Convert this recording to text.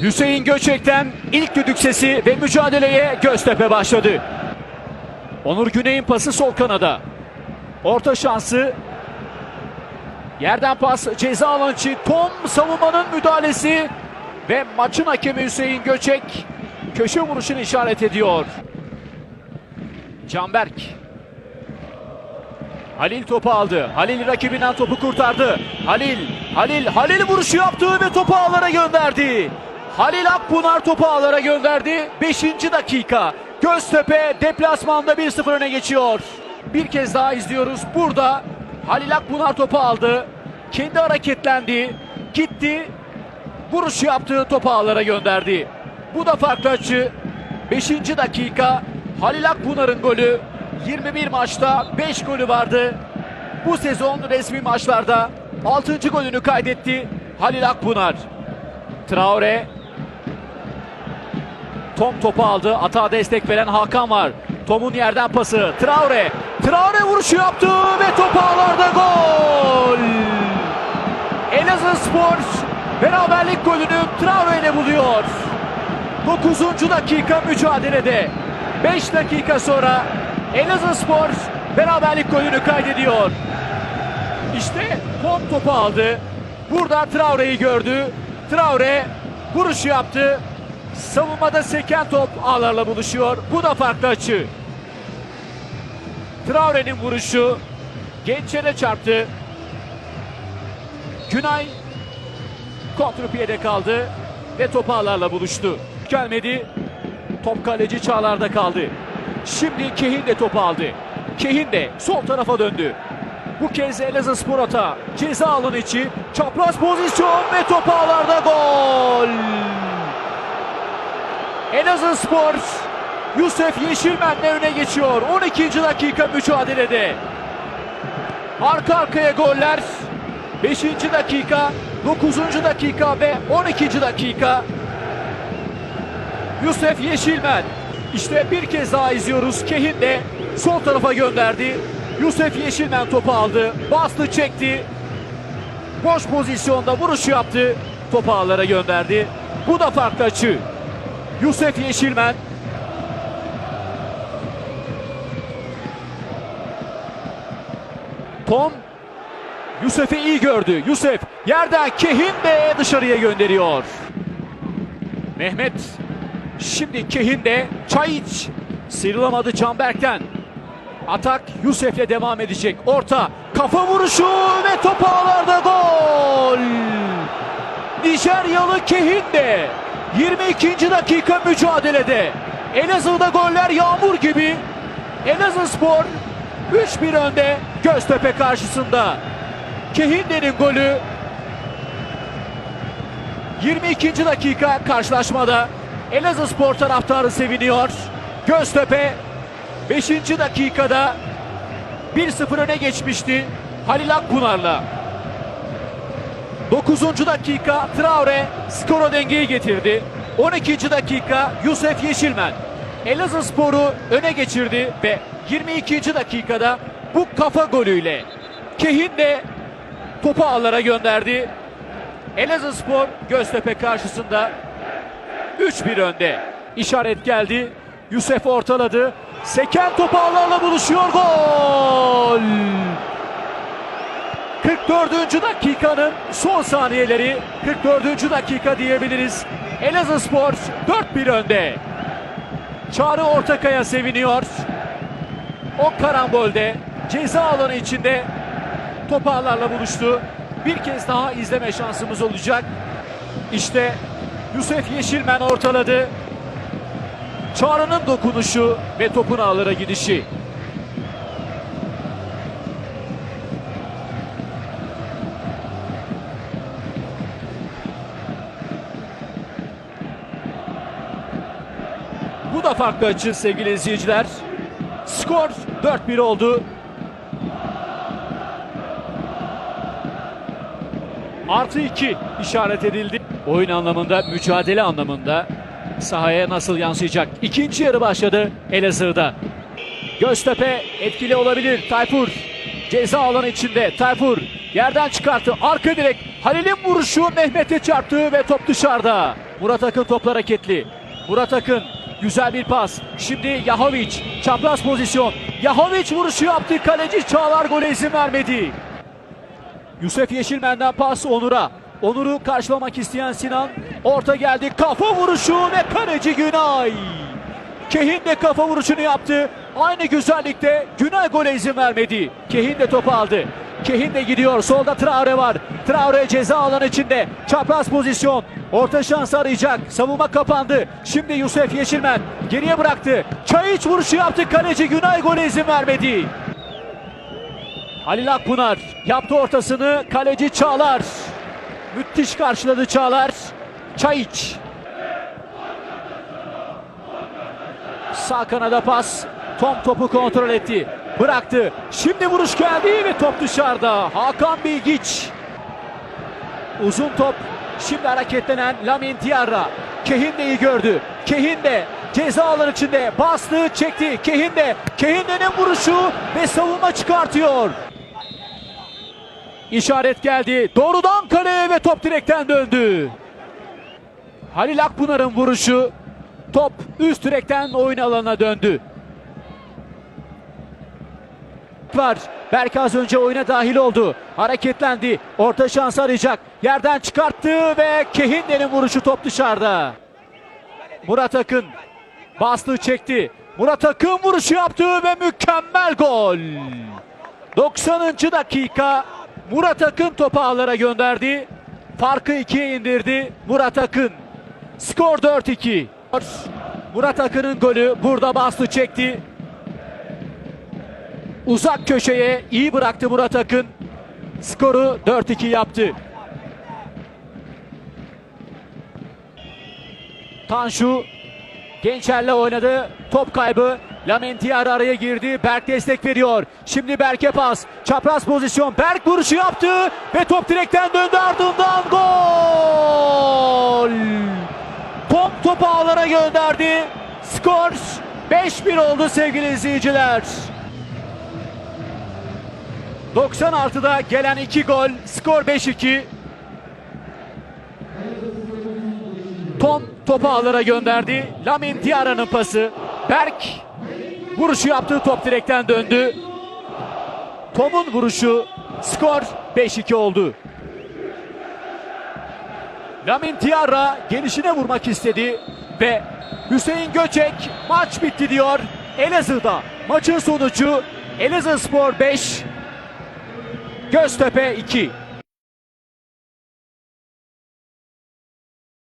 Hüseyin Göçek'ten ilk düdük sesi ve mücadeleye Göztepe başladı. Onur Güney'in pası sol kanada. Orta şansı. Yerden pas ceza alanı için Tom savunmanın müdahalesi ve maçın hakemi Hüseyin Göçek köşe vuruşunu işaret ediyor. Canberk. Halil topu aldı. Halil rakibinden topu kurtardı. Halil, Halil, Halil vuruşu yaptı ve topu ağlara gönderdi. Halil Akpınar topu ağlara gönderdi. 5. dakika. Göztepe deplasmanda 1-0 öne geçiyor. Bir kez daha izliyoruz. Burada Halil Akpınar topu aldı. Kendi hareketlendi. Gitti. Vuruş yaptı. Topu ağlara gönderdi. Bu da farklı açı. 5. dakika. Halil Akpınar'ın golü. 21 maçta 5 golü vardı. Bu sezon resmi maçlarda 6. golünü kaydetti Halil Akpınar. Traore. Tom topu aldı. Atağa destek veren Hakan var. Tom'un yerden pası. Traore. Traore vuruşu yaptı ve top ağlarda gol. Elazığ Spor beraberlik golünü Traore ile buluyor. 9. dakika mücadelede. 5 dakika sonra Elazığ Spor beraberlik golünü kaydediyor. İşte Tom topu aldı. Burada Traore'yi gördü. Traore vuruş yaptı. Savunmada seken top ağlarla buluşuyor. Bu da farklı açı. Traore'nin vuruşu Gençer'e çarptı. Günay kontrpiyede kaldı ve top ağlarla buluştu. Gelmedi. Top kaleci Çağlar'da kaldı. Şimdi Kehin de topu aldı. Kehin de sol tarafa döndü. Bu kez Elazığ Spor. Ceza alanı içi. Çapraz pozisyon ve top ağlarda gol. Elazığ Spor Yusuf Yeşilmen'le öne geçiyor. 12. dakika mücadelede. Arka arkaya goller. 5. dakika, 9. dakika ve 12. dakika. Yusuf Yeşilmen. İşte bir kez daha izliyoruz. Kehin de sol tarafa gönderdi. Yusuf Yeşilmen topu aldı. Bastı çekti. Boş pozisyonda vuruş yaptı. Topu ağlara gönderdi. Bu da farklı açı. Yusuf Yeşilmen. Tom Yusuf'u iyi gördü. Yusuf yerden Kehin de dışarıya gönderiyor. Mehmet Şimdi Kehin de Çayiç sıyrılamadı Canberk'ten. Atak Yusuf'le devam edecek. Orta kafa vuruşu ve top ağlarda gol. Nijeryalı Kehin de 22. dakika mücadelede. Elazığ'da goller yağmur gibi. Elazığ Spor 3-1 önde Göztepe karşısında. Kehinde'nin golü 22. dakika karşılaşmada Elazığ Spor taraftarı seviniyor. Göztepe 5. dakikada 1-0 öne geçmişti Halil Akpınar'la. 9. dakika Traore skora dengeyi getirdi. 12. dakika Yusuf Yeşilmen Elazığ Spor'u öne geçirdi ve 22. dakikada bu kafa golüyle Kehin de topu ağlara gönderdi. Elazığ Spor Göztepe karşısında 3-1 önde. İşaret geldi. Yusuf ortaladı. Seken topu ağlarla buluşuyor. Gol! 44. dakikanın son saniyeleri. 44. dakika diyebiliriz. Elazığ Spor 4-1 önde. Çağrı Ortakaya seviniyor. O karambolde ceza alanı içinde topu ağlarla buluştu. Bir kez daha izleme şansımız olacak. İşte Yusuf Yeşilmen ortaladı. Çağrı'nın dokunuşu ve topun ağlara gidişi. Da farklı açı sevgili izleyiciler. Skor 4-1 oldu. Artı 2 işaret edildi. Oyun anlamında, mücadele anlamında sahaya nasıl yansıyacak? İkinci yarı başladı Elazığ'da. Göztepe etkili olabilir. Tayfur ceza alanı içinde. Tayfur yerden çıkarttı. Arka direk Halil'in vuruşu Mehmet'e çarptı ve top dışarıda. Murat Akın topla hareketli. Murat Akın güzel bir pas. Şimdi Yahovic çapraz pozisyon. Yahovic vuruşu yaptı. Kaleci Çağlar gole izin vermedi. Yusuf Yeşilmen'den pas Onur'a. Onur'u karşılamak isteyen Sinan. Orta geldi. Kafa vuruşu ve kaleci Günay. Kehin de kafa vuruşunu yaptı. Aynı güzellikte Günay gole izin vermedi. Kehin de topu aldı. Kehin de gidiyor. Solda Traore var. Traore ceza alanı içinde. Çapraz pozisyon. Orta şans arayacak. Savunma kapandı. Şimdi Yusuf Yeşilmen geriye bıraktı. Çayiç vuruşu yaptı. Kaleci Günay gole izin vermedi. Halil Akpınar yaptı ortasını. Kaleci Çağlar. Müthiş karşıladı Çağlar. Çayiç. Sağ kanada pas. Tom topu kontrol etti. Bıraktı. Şimdi vuruş geldi ve top dışarıda. Hakan Bilgiç. Uzun top. Şimdi hareketlenen Lamin Diarra. Kehin de iyi gördü. Kehin de ceza alanı içinde bastı çekti. Kehin de. Kehin'de'nin vuruşu ve savunma çıkartıyor. İşaret geldi. Doğrudan kaleye ve top direkten döndü. Halil Akpınar'ın vuruşu top üst direkten oyun alanına döndü. Var. Berk az önce oyuna dahil oldu. Hareketlendi. Orta şans arayacak. Yerden çıkarttı ve Kehinde'nin vuruşu top dışarıda. Murat Akın bastı çekti. Murat Akın vuruşu yaptı ve mükemmel gol. 90. dakika Murat Akın topu ağlara gönderdi. Farkı ikiye indirdi Murat Akın. Skor 4-2. Murat Akın'ın golü burada bastı çekti. Uzak köşeye iyi bıraktı Murat Akın. Skoru 4-2 yaptı. Tanju Gençer'le oynadı. Top kaybı. Lamentiar araya girdi. Berk destek veriyor. Şimdi Berk'e pas. Çapraz pozisyon. Berk vuruşu yaptı ve top direkten döndü ardından gol. Tom topu ağlara gönderdi. Skor 5-1 oldu sevgili izleyiciler. 96'da gelen 2 gol. Skor 5-2. Tom topu ağlara gönderdi. Lamin Diarra'nın pası. Berk vuruşu yaptığı top direkten döndü. Tom'un vuruşu skor 5-2 oldu. Lamin Diarra gelişine vurmak istedi ve Hüseyin Göçek maç bitti diyor. Elazığ'da maçın sonucu Elazığ Spor 5 Göztepe 2.